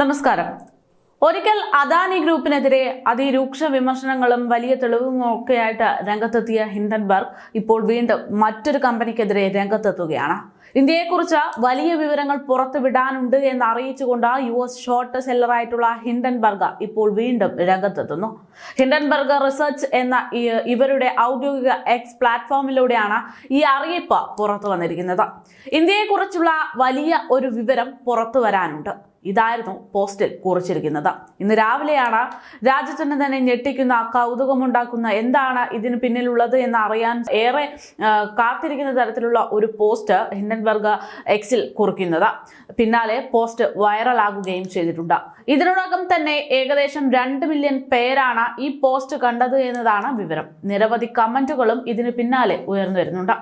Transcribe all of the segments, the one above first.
നമസ്കാരം. ഒരിക്കൽ അദാനി ഗ്രൂപ്പിനെതിരെ അതിരൂക്ഷ വിമർശനങ്ങളും വലിയ തെളിവുമൊക്കെയായിട്ട് രംഗത്തെത്തിയ ഹിൻഡൻബർഗ് ഇപ്പോൾ വീണ്ടും മറ്റൊരു കമ്പനിക്കെതിരെ രംഗത്തെത്തുകയാണ്. ഇന്ത്യയെക്കുറിച്ച് വലിയ വിവരങ്ങൾ പുറത്തുവിടാനുണ്ട് എന്ന് അറിയിച്ചുകൊണ്ട് യു എസ് ഷോർട്ട് സെല്ലറായിട്ടുള്ള ഹിൻഡൻബർഗ് ഇപ്പോൾ വീണ്ടും രംഗത്തെത്തുന്നു. ഹിൻഡൻബർഗ് റിസർച്ച് എന്ന ഇവരുടെ ഔദ്യോഗിക എക്സ് പ്ലാറ്റ്ഫോമിലൂടെയാണ് ഈ അറിയിപ്പ് പുറത്തു വന്നിരിക്കുന്നത്. ഇന്ത്യയെക്കുറിച്ചുള്ള വലിയ ഒരു വിവരം പുറത്തു വരാനുണ്ട്. ഇതായിരുന്നു പോസ്റ്റിൽ കുറിച്ചിരിക്കുന്നത്. ഇന്ന് രാവിലെയാണ് രാജ്യത്തിന് തന്നെ ഞെട്ടിക്കുന്ന കൗതുകമുണ്ടാക്കുന്ന എന്താണ് ഇതിന് പിന്നിലുള്ളത് എന്ന് അറിയാൻ ഏറെ കാത്തിരിക്കുന്ന തരത്തിലുള്ള ഒരു പോസ്റ്റ് ഹിൻഡൻബർഗ് എക്സിൽ കുറിക്കുന്നത്. പിന്നാലെ പോസ്റ്റ് വൈറലാകുകയും ചെയ്തിട്ടുണ്ട്. ഇതിനോടകം തന്നെ ഏകദേശം രണ്ട് മില്യൺ പേരാണ് ഈ പോസ്റ്റ് കണ്ടത് എന്നതാണ് വിവരം. നിരവധി കമന്റുകളും ഇതിന് പിന്നാലെ ഉയർന്നു വരുന്നുണ്ട്.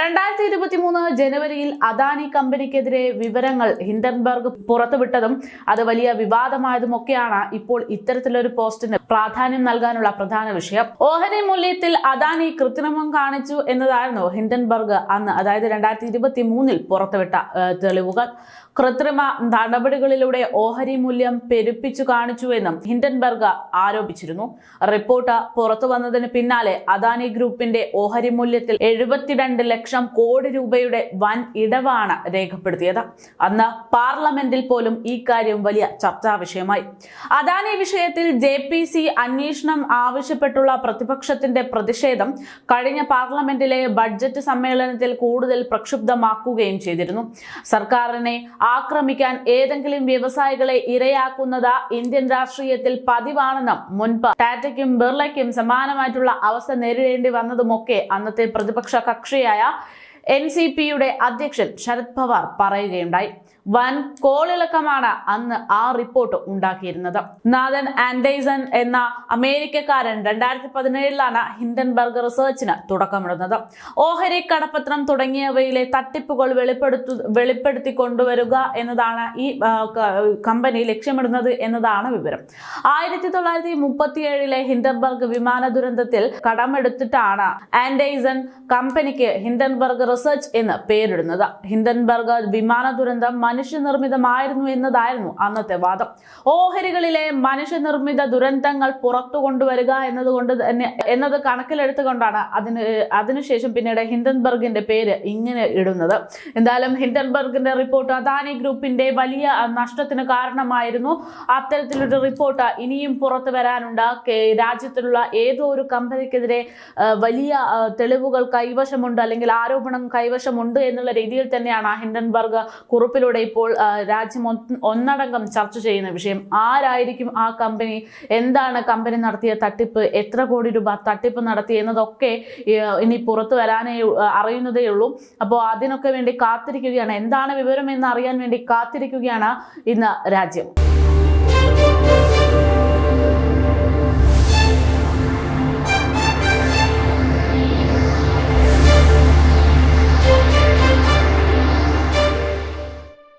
രണ്ടായിരത്തി ഇരുപത്തി മൂന്ന് ജനുവരിയിൽ അദാനി കമ്പനിക്കെതിരെ വിവരങ്ങൾ ഹിൻഡൻബർഗ് പുറത്തുവിട്ടതും അത് വലിയ വിവാദമായതുമൊക്കെയാണ് ഇപ്പോൾ ഇത്തരത്തിലൊരു പോസ്റ്റിന് പ്രാധാന്യം നൽകാനുള്ള പ്രധാന വിഷയം. ഓഹരി മൂല്യത്തിൽ അദാനി കൃത്രിമം കാണിച്ചു എന്നതായിരുന്നു ഹിൻഡൻബർഗ് അന്ന് അതായത് രണ്ടായിരത്തി മൂന്നിൽ പുറത്തുവിട്ട തെളിവുകൾ. കൃത്രിമ നടപടികളിലൂടെ ഓഹരി മൂല്യം പെരുപ്പിച്ചു കാണിച്ചുവെന്നും ഹിൻഡൻബർഗ് ആരോപിച്ചിരുന്നു. റിപ്പോർട്ട് പുറത്തു വന്നതിന് പിന്നാലെ അദാനി ഗ്രൂപ്പിന്റെ ഓഹരി മൂല്യത്തിൽ എഴുപത്തിരണ്ട് ലക്ഷം കോടി രൂപയുടെ വൻ ഇടവാണ് രേഖപ്പെടുത്തിയത്. അന്ന് പാർലമെന്റിൽ പോലും ഈ കാര്യം വലിയ ചർച്ചാ വിഷയമായി. അദാനി വിഷയത്തിൽ ജെ അന്വേഷണം ആവശ്യപ്പെട്ടുള്ള പ്രതിപക്ഷത്തിന്റെ പ്രതിഷേധം കഴിഞ്ഞ പാർലമെന്റിലെ ബഡ്ജറ്റ് സമ്മേളനത്തിൽ കൂടുതൽ പ്രക്ഷുബ്ധമാക്കുകയും ചെയ്തിരുന്നു. സർക്കാരിനെ ആക്രമിക്കാൻ ഏതെങ്കിലും വ്യവസായികളെ ഇരയാക്കുന്നത് ഇന്ത്യൻ രാഷ്ട്രീയത്തിൽ പതിവാണെന്നും മുൻപ് ടാറ്റയ്ക്കും ബിർളയ്ക്കും സമാനമായിട്ടുള്ള അവസ്ഥ നേരിടേണ്ടി വന്നതുമൊക്കെ അന്നത്തെ പ്രതിപക്ഷ കക്ഷിയായ എൻ സി പിയുടെ അധ്യക്ഷൻ ശരത് പവാർ പറയുകയുണ്ടായി. വൻ കോളിളക്കമാണ് അന്ന് ആ റിപ്പോർട്ട് ഉണ്ടാക്കിയിരുന്നത്. നാദൻ ആൻഡൈസൺ എന്ന അമേരിക്കക്കാരൻ രണ്ടായിരത്തി പതിനേഴിലാണ് ഹിൻഡൻബർഗ് റിസർച്ചിന് തുടക്കമിടുന്നത്. ഓഹരി കടപ്പത്രം തുടങ്ങിയവയിലെ തട്ടിപ്പുകൾ വെളിപ്പെടുത്തു വെളിപ്പെടുത്തി കൊണ്ടുവരിക എന്നതാണ് ഈ കമ്പനി ലക്ഷ്യമിടുന്നത് എന്നതാണ് വിവരം. ആയിരത്തി തൊള്ളായിരത്തി മുപ്പത്തിയേഴിലെ ഹിൻഡൻബർഗ് വിമാന ദുരന്തത്തിൽ കടമെടുത്തിട്ടാണ് ആൻഡൈസൺ കമ്പനിക്ക് ഹിൻഡൻബർഗ് റിസർച്ച് എന്ന് പേരിടുന്നത്. ഹിൻഡൻബർഗ് വിമാന ദുരന്തം മനുഷ്യനിർമ്മിതമായിരുന്നു എന്നതായിരുന്നു അന്നത്തെ വാദം. ഓഹരികളിലെ മനുഷ്യനിർമ്മിത ദുരന്തങ്ങൾ പുറത്തു കൊണ്ടുവരിക എന്നതുകൊണ്ട് തന്നെ എന്നത് കണക്കിലെടുത്തുകൊണ്ടാണ് അതിന് അതിനുശേഷം പിന്നീട് ഹിൻഡൻബർഗിന്റെ പേര് ഇങ്ങനെ ഇടുന്നത്. എന്തായാലും ഹിൻഡൻബർഗിന്റെ റിപ്പോർട്ട് അദാനി ഗ്രൂപ്പിന്റെ വലിയ നഷ്ടത്തിന് കാരണമായിരുന്നു. അത്തരത്തിലൊരു റിപ്പോർട്ട് ഇനിയും പുറത്തു വരാനുണ്ട്. രാജ്യത്തിലുള്ള ഏതോ ഒരു കമ്പനിക്കെതിരെ വലിയ തെളിവുകൾ കൈവശമുണ്ട് അല്ലെങ്കിൽ ആരോപണം കൈവശമുണ്ട് എന്നുള്ള രീതിയിൽ തന്നെയാണ് ഹിൻഡൻബർഗ് കുറിപ്പിലൂടെ ഇപ്പോൾ രാജ്യം ഒന്നടങ്കം ചർച്ച ചെയ്യുന്ന വിഷയം. ആരായിരിക്കും ആ കമ്പനി? എന്താണ് കമ്പനി നടത്തിയ തട്ടിപ്പ്? എത്ര കോടി രൂപ തട്ടിപ്പ് നടത്തി എന്നതൊക്കെ ഇനി പുറത്തു വരാനേ അറിയുന്നതേ ഉള്ളൂ. അപ്പോൾ അതിനൊക്കെ വേണ്ടി കാത്തിരിക്കുകയാണ്. എന്താണ് വിവരം എന്ന് അറിയാൻ വേണ്ടി കാത്തിരിക്കുകയാണ് ഇന്ന് രാജ്യം.